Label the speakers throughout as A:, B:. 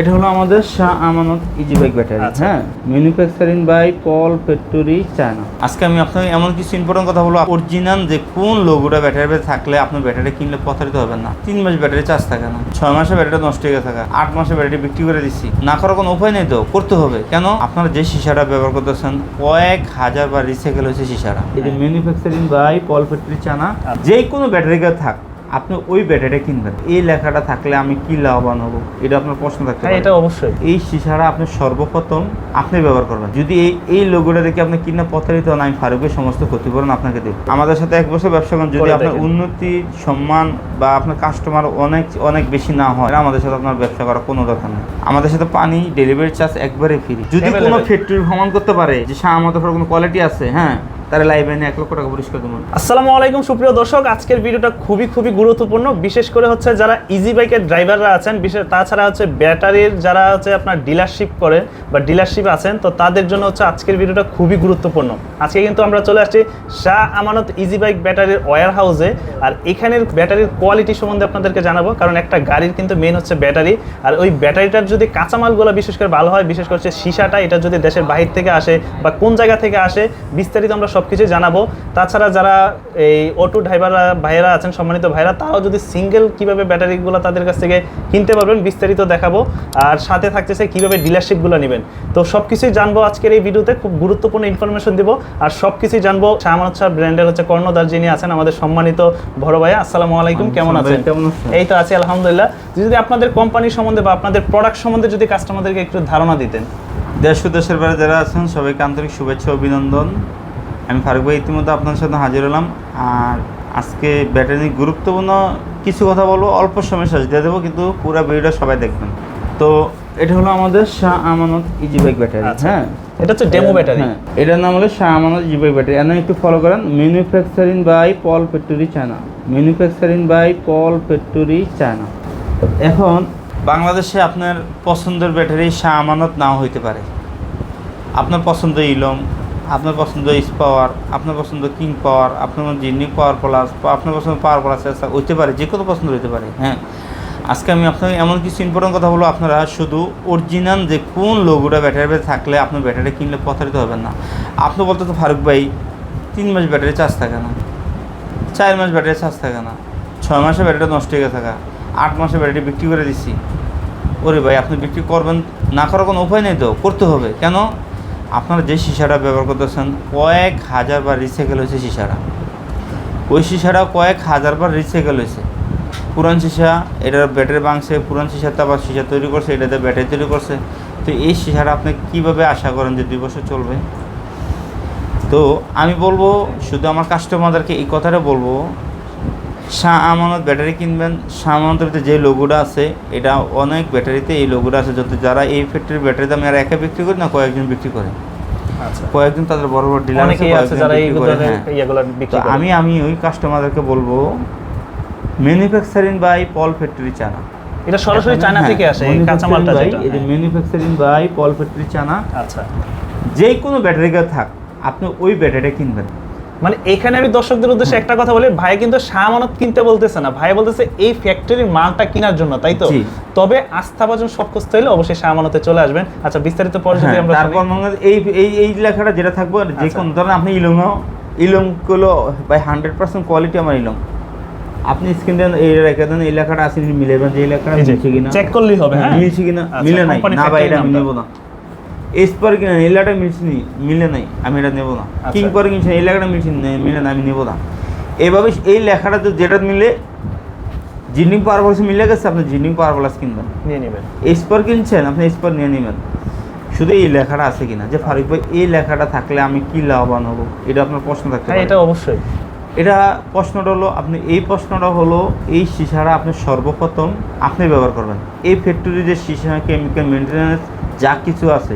A: এটা হলো আমাদের Shah Amanat easy bike battery. হ্যাঁ? Manufacturing by Paul factory China আজকে আমি আপনাকে এমন কিছু ইম্পর্টেন্ট কথা বলব অরিজিনাল যে কোন লোগোটা ব্যাটারি থাকলে আপনার ব্যাটারি কিনলে প্রতারিত হবেন না। তিন মাস ব্যাটারি চার্জ থাকে না। ছয় মাসে ব্যাটারি নষ্ট হয়ে থাকা আট মাসে ব্যাটারি বিক্রি করে দিচ্ছি না করার কোনো উপায় নেই তো? করতে হবে। কেন? আপনারা যে সিসাটা ব্যবহার করতেছেন কয়েক হাজার বার রিসাইকেল হয়েছে সিসাটা। যে manufacturing by Paul factory China যে কোনো ব্যাটারি থাক আপনি ওই ব্যাটারিটা কিনবেন। এই লেখাটা থাকলে আমি কি লাভবান হব? এটা আপনার প্রশ্ন থাকতে পারে।
B: এটা অবশ্যই।
A: এই সিসারা আপনি সর্বপ্রথম আপনি ব্যবহার করবেন। যদি এই এই লোগোটা দেখে আপনি কিনা প্রতারিত হন আমি ফারুকের সমস্ত ক্ষতিপূরণ আপনাকে দেব। আমাদের সাথে এক বছর ব্যবসা করেন। যদি আপনার উন্নতি সম্মান বা আপনার কাস্টমার অনেক অনেক বেশি না হয় আমাদের সাথে আপনার ব্যবসা করার কোনো দরকার নেই। আমাদের সাথে পানি ডেলিভারি চার্জ একবারে ফ্রি যদি কোনো ফ্যাক্টরি ভ্রমণ করতে পারে যে সা আমাদের কোনো কোয়ালিটি আছে হ্যাঁ তাহলে লাইভ এনে এক লক্ষ টাকা পরিষ্কার দেবো।
B: আসসালামু আলাইকুম, সুপ্রিয় দর্শক। আজকের ভিডিওটা খুবই খুবই গুরুত্বপূর্ণ। বিশেষ করে হচ্ছে যারা ইজি বাইকের ড্রাইভাররা আছেন, বিশেষ তাছাড়া হচ্ছে ব্যাটারির যারা হচ্ছে আপনার ডিলারশিপ করে বা ডিলারশিপ আছেন, তো তাদের জন্য হচ্ছে আজকের ভিডিওটা খুবই গুরুত্বপূর্ণ। আজকে কিন্তু আমরা চলে আসছি শাহ আমানত ইজি বাইক ব্যাটারির ওয়্যার হাউসে আর এখানের ব্যাটারির কোয়ালিটি সম্বন্ধে আপনাদেরকে জানাব, কারণ একটা গাড়ির কিন্তু মেন হচ্ছে ব্যাটারি। আর ওই ব্যাটারিটার যদি কাঁচামালগুলো বিশেষ করে ভালো হয়, বিশেষ করে সীসাটা, এটা যদি দেশের বাহির থেকে আসে বা কোন জায়গা থেকে আসে, বিস্তারিত আমরা সব কিছু জানাব। তাছাড়া যারা এই অটো ড্রাইভাররা ভাইয়েরা আছেন সম্মানিত ভাইরা তারাও যদি সিঙ্গেল কীভাবে ব্যাটারিগুলো তাদের কাছ থেকে কিনতে পারবেন বিস্তারিত দেখাবো। আর সাথে থাকতেছে কীভাবে ডিলারশিপগুলো নেবেন। তো সব কিছুই জানব আজকের এই ভিডিওতে খুব গুরুত্বপূর্ণ ইনফরমেশন দিব। আর সব কিছুই জানব শাহমানত শাহ ব্র্যান্ডের হচ্ছে কর্ণদার যিনি আছেন আমাদের সম্মানিত বড় ভাইয়া আসসালামু আলাইকুম কেমন আছেন? এই তো আছি আলহামদুলিল্লাহ। যদি আপনাদের কোম্পানি সম্বন্ধে বা আপনাদের প্রোডাক্ট সম্বন্ধে যদি কাস্টমারদেরকে একটু ধারণা দিতেন।
A: দেশ দেশের বাইরে যারা আছেন সবাইকে আন্তরিক শুভেচ্ছা অভিনন্দন। আমি ফারুক ভাই ইতিমধ্যে আপনার সাথে হাজির হলাম। আর আজকে ব্যাটারি গুরুত্বপূর্ণ কিছু কথা বলব অল্প সময় শেষ দিয়ে দেবো কিন্তু পুরো ভিডিওটা সবাই দেখবেন। তো এটা হলো আমাদের Shah Amanat easy bike battery. হ্যাঁ?
B: এটা হচ্ছে ডেমো ব্যাটারি
A: হ্যাঁ এটার নাম হলো Shah Amanat easy bike battery এনে একটু ফলো করেন manufacturing by Paul factory China manufacturing by Paul factory China এখন বাংলাদেশে আপনার পছন্দের ব্যাটারি শাহ আমানত নাও হইতে পারে। আপনার পছন্দ ইলম আপনার পছন্দ ইস পাওয়ার আপনার পছন্দ কিং পাওয়ার আপনার জিনিক পাওয়ার প্লাস আপনার পছন্দ পাওয়ার প্লাস হইতে পারে যে কোনো পছন্দ হইতে পারে হ্যাঁ। আজকে আমি আপনাকে এমন কিছু ইম্পর্টেন্ট কথা বলব, আপনারা শুধু অরিজিনাল যে কোন লোগোটা ব্যাটারি থাকলে আপনার ব্যাটারি কিনলে প্রতারিত হবেন না। আপনি বলতে তো ফারুক ভাই, তিন মাস ব্যাটারি চার্জ থাকে না, চার মাস ব্যাটারি চার্জ থাকে না, ছয় মাসে ব্যাটারি নষ্ট হয়ে থাকা আট মাসে ব্যাটারি বিক্রি করে দিছি। ওরে ভাই, আপনি বিক্রি করবেন, না করার কোনো উপায় নেই তো, করতে হবে। কেন? আপনারা যে সিসাটা ব্যবহার করতেছেন, কয়েক হাজার বার রিসাইকেল হয়েছে সিসাটা। ওই সিসাটা কয়েক হাজার বার রিসাইকেল হয়েছে। পুরান সিসা এটার ব্যাটারি ভাঙছে, পুরান সিসাতে আবার সিসা তৈরি করছে, এটাতে ব্যাটারি তৈরি করছে। তো এই সিসাটা আপনি কীভাবে আশা করেন যে দুই বছর চলবে? তো আমি বলব, শুধু আমার কাস্টমারদেরকে এই কথাটা বলব শাহ আমানত ব্যাটারি কিনবেন। শাহ আমানতের ভিতরে যে লোগোটা আছে এটা অনেক ব্যাটারিতে এই লোগোটা আছে যত যারা এই ফ্যাক্টরির ব্যাটারিতে আমি আর একা বিক্রি করি না কয়েকজন বিক্রি করে।
B: আচ্ছা।
A: কয়েকজন তাদের বড় বড় ডিলার আছে হ্যাঁ। আমি আমি ওই কাস্টমারদেরকে বলব manufacturing by Paul factory China
B: এটা সরাসরি চায়না থেকে আসে এই কাঁচামালটা যেটা।
A: এই যে manufacturing by Paul factory China
B: আচ্ছা।
A: যে কোনো ব্যাটারি থাক আপনি ওই ব্যাটারিটা কিনবেন।
B: মানে এখানে আমি দর্শকদের উদ্দেশ্যে একটা কথা বলি ভাই কিন্তু সামানত কিনতে বলতেছে না। ভাই বলতেছে এই ফ্যাক্টরির মালটা কেনার জন্য তাই তো। তবে আস্থাভাজন সব করতে হলে অবশ্যই সামানতে চলে আসবেন। আচ্ছা বিস্তারিত পরে যদি
A: হ্যাঁ,
B: আমরা
A: তারপর। এই এই এই লেখাটা যেটা থাকবে যে
B: আচ্ছা।
A: কোনো ধরেন আপনি ইলং ইলংগুলো বাই হান্ড্রেড পার্সেন্ট কোয়ালিটি আমার ইলং আপনি স্ক্রিন দেন এই রেখে দেন এই লেখাটা আছে মিলেবেন যে এই লেখাটা মিলছে কিনা।
B: চেক করলেই হবে হ্যাঁ?
A: মিলছে কিনা?
B: আচ্ছা,
A: মিলে নাই। না ভাই এটা। নেব না। এসপার কিনা এই লেখাটা মিলছে মিলে নাই আমি এটা নেব না। কিং পরে কিনছে এই লেখাটা মিলছে মিলে না আমি নেব না। এভাবে এই লেখাটা তো যেটা মিলে জিনিং পাওয়ার প্লাস মিলে গেছে আপনি জিনিং পাওয়ার প্লাস কিনবেন।
B: নিয়ে নেবেন।
A: স্পার কিনছেন আপনি স্পার নিয়ে নেবেন। শুধু এই লেখাটা আছে কিনা যে ফারুক ভাই এই লেখাটা থাকলে আমি কি লাভবান হব? এটা আপনার প্রশ্ন থাকতে
B: হ্যাঁ
A: পারে।
B: এটা অবশ্যই।
A: এটা প্রশ্নটা হলো আপনি এই প্রশ্নটা হলো এই সিসাটা আপনি সর্বপ্রথম আপনি ব্যবহার করবেন। এই ফ্যাক্টরি যে সিসা কেমিক্যাল মেনটেন্যান্স যা কিছু আছে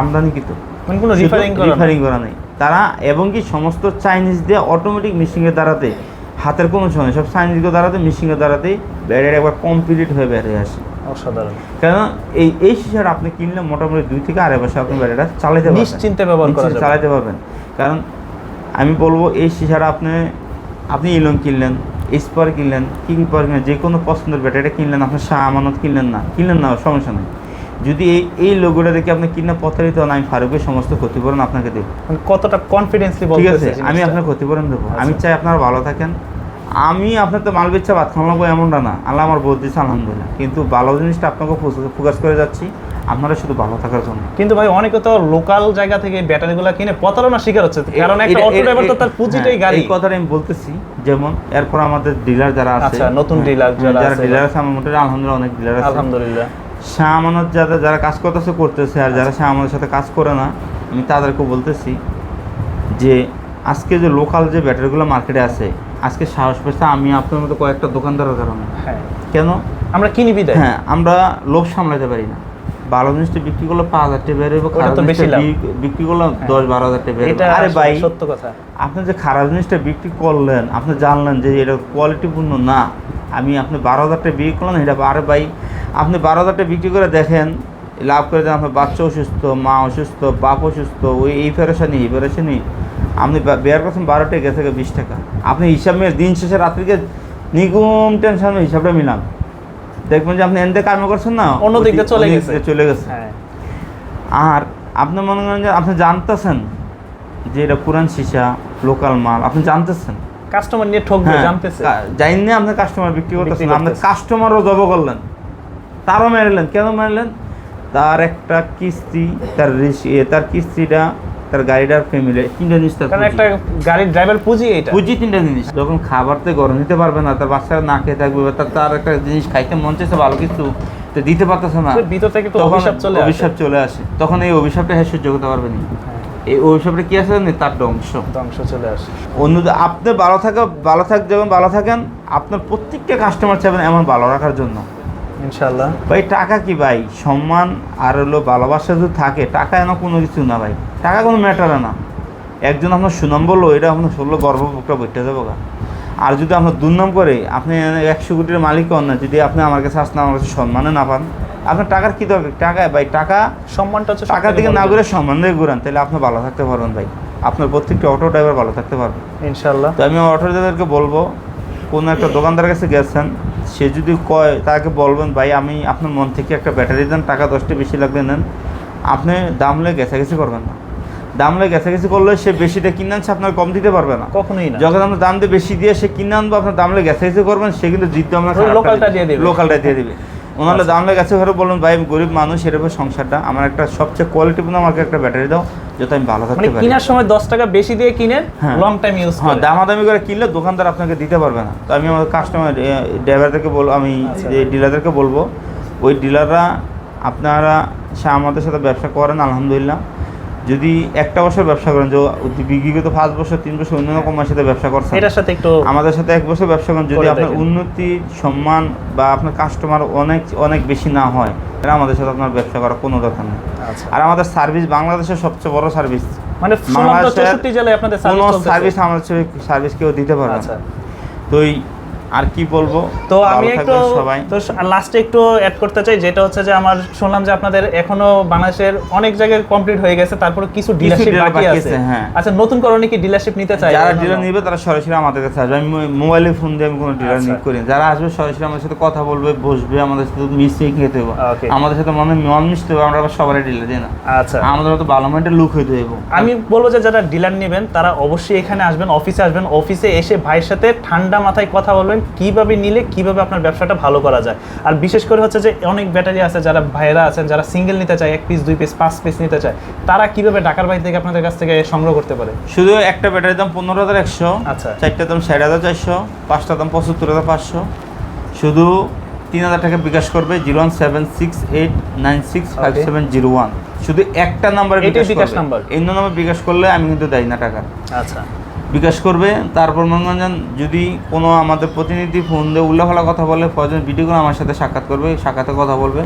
A: আমদানিকৃত
B: মানে কোনো রিফারিং
A: রিফারিং করা নেই। তারা এবং কি সমস্ত চাইনিজ দিয়ে অটোমেটিক মিশিংয়ের দ্বারাতে হাতের কোনো সময় সব চাইনিজের দ্বারাতে মিশিংয়ের দ্বারাতে ব্যাটারি একবার কমপ্লিট হয়ে বেরিয়ে আসে।
B: অসাধারণ।
A: কেন এই এই সিসাটা আপনি কিনলে মোটামুটি দুই থেকে আড়াই বছর আপনি ব্যাটারিটা চালাতে পারবেন।
B: নিশ্চিন্তে ব্যবহার করা
A: চালাতে পারবেন। কারণ আমি বলব এই সিসাটা আপনি আপনি ইলং কিনলেন স্পার কিনলেন কিং পাওয়ার কিনলেন যে কোনো পছন্দের ব্যাটারিটা কিনলেন আপনার শাহ আমানত কিনলেন না। কিনলেন না সমস্যা নেই। যদি এই এই লোগোটা দেখে আপনি কিনা প্রতারিত হন আমি ফারুকের সমস্ত ক্ষতিপূরণ আপনাকে দেবো।
B: মানে কতটা কনফিডেন্সলি
A: ঠিক আছে আমি আপনার ক্ষতিপূরণ দেবো। আমি
B: আচ্ছা।
A: চাই আপনারা ভালো থাকেন। আমি আপনার তো মাল বেচা ভাত খাওয়াবো এমনটা না। আল্লাহ আমার বোধ দিচ্ছে আলহামদুলিল্লাহ। কিন্তু ভালো জিনিসটা আপনাকে ফোকাস করে যাচ্ছি। আপনারা শুধু ভালো থাকার জন্য।
B: কিন্তু ভাই অনেকে তো লোকাল জায়গা থেকে ব্যাটারিগুলো কিনে প্রতারণা শিকার হচ্ছে। কারণ একটা অটো ড্রাইভার তো তার
A: হ্যাঁ,
B: পুঁজিটাই গাড়ি।
A: এই কথাটা আমি বলতেছি যেমন এরপর আমাদের ডিলার যারা আছে।
B: আচ্ছা, নতুন
A: হ্যাঁ,
B: dealer যারা
A: যারা ডিলার আছে আমার মোটামুটি আলহামদুলিল্লাহ অনেক ডিলার আছে।
B: আলহামদুলিল্লাহ।
A: শাহ আমানত যারা যারা কাজ করতেছে করতেছে আর যারা শাহ সাথে কাজ করে না আমি তাদেরকে বলতেছি যে আজকে যে লোকাল যে ব্যাটারিগুলো মার্কেটে আছে আজকে সাহস পেয়েছে আমি আপনার মতো কয়েকটা দোকানদারের কারণে।
B: হ্যাঁ।
A: কেন?
B: আমরা কিনি বিদায়।
A: হ্যাঁ আমরা লোভ সামলাতে পারি না। ভালো জিনিসটা বিক্রি করলে পাঁচ হাজার টাকা বেরোবে
B: লাভ।
A: বিক- বিক্রি করলে দশ বারো হাজার টাকা বেরোবে আরে ভাই
B: সত্য কথা।
A: আপনি যে খারাপ জিনিসটা বিক্রি করলেন আপনি জানলেন যে এটা কোয়ালিটিপূর্ণ না আমি আপনি বারো হাজার টাকা বিক্রি করলেন এটা আরে ভাই আপনি বারো হাজার টাকা বিক্রি করে দেখেন লাভ করে দেন আপনার বাচ্চা অসুস্থ মা অসুস্থ বাপ অসুস্থ ওই এই ফেরেশানি এই ফেরেশানি আপনি বা- বের করছেন বারো টাকা গেছে বিশ টাকা। আপনি হিসাব মেয়ে দিন শেষে রাত্রিকে নিগুম টেনশন হিসাবটা মিলান। দেখবেন যে আপনি এনতে কাম করছেন না
B: অন্য দিক দিয়ে চলে গেছে।
A: চলে গেছে।
B: হ্যাঁ।
A: আর আপনি মনে করেন যে আপনি জানতেছেন যে এটা পুরান সীসা লোকাল মাল আপনি জানতেছেন।
B: কাস্টমার নিয়ে ঠকবে
A: হ্যাঁ,
B: জানতেছে।
A: কা- জানেন না আপনার কাস্টমার বিক্রি করতেছেন
B: করতেছে।
A: কাস্টমারও জব করলেন। তারও মেরলেন কেন মেরলেন তার একটা কিস্তি তার তার কিস্তিটা তার গাড়িটার ফ্যামিলি তিনটা জিনিস তার
B: একটা গাড়ির ড্রাইভার পুঁজি এটা।
A: পুঁজি তিনটা জিনিস। যখন খাবারতে গরম নিতে পারবে না তার বাচ্চারা না খেয়ে থাকবে বা তার তার একটা জিনিস খাইতে মন চাইছে ভালো কিছু তো দিতে পারতেছে না।
B: ভিতর থেকে
A: তখন
B: অভিশাপ চলে আসে।
A: অভিশাপ চলে আসে। তখন এই অভিশাপটা হ্যাঁ সহ্য করতে পারবে না।
B: হ্যাঁ,
A: এই অভিশাপটা কি আছে জানেন? তার ধ্বংস।
B: ধ্বংস চলে আসে।
A: অন্য আপনি ভালো থাকা ভালো থাক যখন ভালো থাকেন আপনার প্রত্যেকটা কাস্টমার চাইবেন এমন ভালো রাখার জন্য।
B: ইনশাল্লাহ
A: ভাই টাকা কি ভাই? সম্মান আর হলো ভালোবাসা যদি থাকে টাকা এনে কোনো কিছু না ভাই। টাকা কোনো ম্যাটার না। একজন আপনার সুনাম বলল এটা আপনার ষোলো গর্ব বুকটা বইতে যাব গা। আর যদি আপনার দুর্নাম করে আপনি একশো কোটির মালিক হন না যদি আপনি আমার কাছে আসলে আমার কাছে সম্মানে না পান আপনার টাকার কী দরকার? টাকা ভাই টাকা
B: সম্মানটা হচ্ছে
A: টাকার দিকে না ঘুরে সম্মান দিয়ে ঘুরান তাহলে আপনি ভালো থাকতে পারবেন ভাই। আপনার প্রত্যেকটা অটো ড্রাইভার ভালো থাকতে পারবে।
B: ইনশাল্লাহ
A: তো আমি অটো ড্রাইভারকে বলব কোনো একটা দোকানদারের কাছে গেছেন সে যদি কয় তাকে বলবেন ভাই আমি আপনার মন থেকে একটা ব্যাটারি দেন টাকা দশটা বেশি লাগবে নেন। আপনি দাম লে গেছাগেছি করবেন না। দাম লে গেছাগেছি করলে সে বেশিটা কিনে আনছে আপনার কম দিতে পারবে না।
B: কখনোই না।
A: যখন আপনার দাম দিয়ে বেশি দিয়ে সে কিনে আনব আপনার দাম লে গেছে করবেন সে কিন্তু জিততে আমরা
B: লোকালটা দিয়ে দেবে।
A: লোকালটা দিয়ে দিবে। ওনারা
B: আচ্ছা।
A: লে গেছে ঘরে বলুন ভাই আমি গরিব মানুষ এরকম সংসারটা আমার একটা সবচেয়ে কোয়ালিটিপূর্ণ আমাকে একটা ব্যাটারি দাও যাতে আমি ভালো
B: মানে
A: থাকতে পারি
B: কেনার সময় দশ টাকা বেশি দিয়ে কিনেন
A: হ্যাঁ।
B: লং টাইম ইউজ
A: হ্যাঁ দামাদামি করে কিনলে দোকানদার আপনাকে দিতে পারবে না তো আমি আমার কাস্টমার ড্রাইভারদেরকে বলব আমি
B: আচ্ছা।
A: যে ডিলারদেরকে বলব ওই ডিলাররা আপনারা সে আমাদের সাথে ব্যবসা করেন আলহামদুলিল্লাহ যদি একটা বছর ব্যবসা করেন যে বিগত পাঁচ বছর তিন বছর অন্য কোম্পানির সাথে ব্যবসা করছেন
B: এটার সাথে একটু
A: আমাদের সাথে এক বছর ব্যবসা করেন যদি আপনার। উন্নতি সম্মান বা আপনার কাস্টমার অনেক অনেক বেশি না হয় তাহলে আমাদের সাথে আপনার ব্যবসা করার কোনো দরকার নেই।
B: আচ্ছা।
A: আর আমাদের সার্ভিস বাংলাদেশের সবচেয়ে বড় সার্ভিস
B: মানে
A: বাংলাদেশের কোনো
B: সার্ভিস
A: আমাদের সার্ভিস কেউ দিতে
B: আচ্ছা
A: না। তো এই আর কি বলব?
B: তো আমি একটু
A: সবাই।
B: তো লাস্টে একটু অ্যাড করতে চাই যেটা হচ্ছে যে আমার শুনলাম যে আপনাদের এখনও বাংলাদেশের অনেক জায়গায় কমপ্লিট হয়ে গেছে তারপরে কিছু ডিলারশিপ বাকি আছে।
A: হ্যাঁ।
B: আচ্ছা নতুন করণে কি ডিলারশিপ নিতে চাই
A: যারা ডিলার নিবে তারা সরাসরি আমাদের কাছে আসবে। আমি মোবাইলে ফোন দিয়ে আমি কোনো ডিলার
B: আচ্ছা।
A: নিয়ে করি যারা আসবে সরাসরি আমাদের সাথে কথা বলবে বসবে আমাদের সাথে মিশিয়ে খেতে হবে। আমাদের সাথে মনে মন মিশতে হবে আমরা সবারই ডিলার দিই না?
B: আচ্ছা।
A: আমাদের মতো ভালো মাইন্ডের লুক হইতে হইব।
B: আমি বলব যে যারা ডিলার নেবেন তারা অবশ্যই এখানে আসবেন অফিসে আসবেন। অফিসে এসে ভাইয়ের সাথে ঠান্ডা মাথায় কথা বলবেন কীভাবে নিলে কীভাবে আপনার ব্যবসাটা ভালো করা যায়। আর বিশেষ করে হচ্ছে যে অনেক ব্যাটারি আছে যারা ভাইয়েরা আছেন যারা সিঙ্গেল নিতে চায় এক পিস দুই পিস পাঁচ পিস নিতে চায় তারা কীভাবে ঢাকার বাইরে থেকে আপনাদের কাছ থেকে সংগ্রহ করতে পারে?
A: শুধু একটা ব্যাটারির দাম পনেরো হাজার একশো
B: আচ্ছা।
A: চারটার দাম ষাট হাজার চারশো পাঁচটার দাম পঁচাত্তর হাজার পাঁচশো। শুধু তিন হাজার টাকা বিকাশ করবে zero one seven six eight nine six five seven zero one. শুধু একটা নাম্বারে বিকাশ
B: নাম্বার?
A: এই নাম্বার বিকাশ করলে আমি কিন্তু দেয় না টাকা।
B: আচ্ছা।
A: বিকাশ করবে তারপর মনোরঞ্জন যদি কোনো আমাদের প্রতিনিধি ফোন দিয়ে উল্লাফালা কথা বলে প্রয়োজন ভিডিও করে আমার সাথে সাক্ষাৎ করবে সাক্ষাতে কথা বলবে।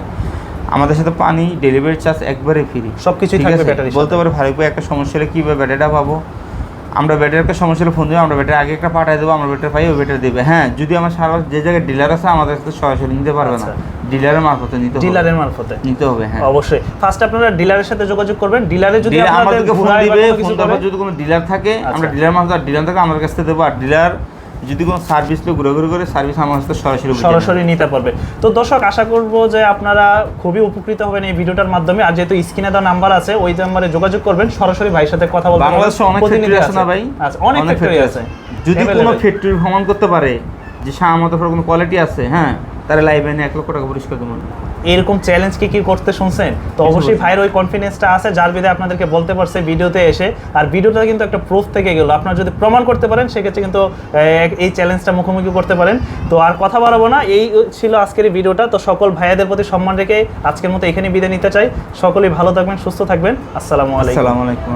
A: আমাদের সাথে পানি ডেলিভারি চার্জ একবারে ফ্রি আছে?
B: ব্যাটারির
A: বলতে পারে ভাই একটা সমস্যা হলে কীভাবে ব্যাটারিটা পাবো? আমরা ব্যাটারিকে সমস্যা হলে ফোন দেবো আমরা ব্যাটারি আগে একটা পাঠিয়ে দেবো আমরা ব্যাটারি পাই ওই ব্যাটারি দেবে। হ্যাঁ যদি আমার সারা যে জায়গায় ডিলার আছে আমাদের কাছে সরাসরি নিতে পারবে না।
B: আচ্ছা।
A: ডিলারের মারফতে নিতে হবে।
B: ডিলারের মারফতে?
A: নিতে হবে হ্যাঁ।
B: অবশ্যই। ফার্স্ট আপনারা ডিলারের সাথে যোগাযোগ করবেন। ডিলারে যদি
A: আমাদেরকে ফোন দিবে ফোন যদি কোনো ডিলার থাকে আমরা
B: আচ্ছা।
A: ডিলার মারফতে ডিলার থেকে আমাদের কাছ থেকে দেবো। আর ডিলার যদি কোনো সার্ভিস লোক ঘুরে ঘুরে করে সার্ভিস আমার কাছে সরাসরি
B: সরাসরি নিতে পারবে। তো দর্শক আশা করব যে আপনারা খুবই উপকৃত হবেন এই ভিডিওটার মাধ্যমে। আর যেহেতু স্ক্রিনে দেওয়া নাম্বার আছে ওই নাম্বারে যোগাযোগ করবেন। সরাসরি ভাইয়ের সাথে কথা বলবেন।
A: বাংলাদেশে অনেক ফ্যাক্টরি আছে। না ভাই?
B: আচ্ছা অনেক ফ্যাক্টরি আছে।
A: যদি কোনো ফ্যাক্টরি ভ্রমণ করতে পারে যে সামত কোনো কোয়ালিটি আছে হ্যাঁ তারা লাইভ এনে এক লক্ষ টাকা পরিষ্কার দেবো
B: এরকম চ্যালেঞ্জ কি কি করতে শুনছেন? তো অবশ্যই ভাইয়ের ওই কনফিডেন্সটা আছে যার বিধে আপনাদেরকে বলতে পারছে ভিডিওতে এসে। আর ভিডিওটা কিন্তু একটা প্রুফ থেকে গেল। আপনারা যদি প্রমাণ করতে পারেন সেক্ষেত্রে কিন্তু এই চ্যালেঞ্জটা মুখোমুখি করতে পারেন। তো আর কথা বাড়াবো না এই ছিল আজকের এই ভিডিওটা। তো সকল ভাইয়াদের প্রতি সম্মান রেখে আজকের মতো এখানে বিদায় নিতে চাই। সকলেই ভালো থাকবেন সুস্থ থাকবেন। আসসালামু আলাইকুম।
A: আসসালামু আলাইকুম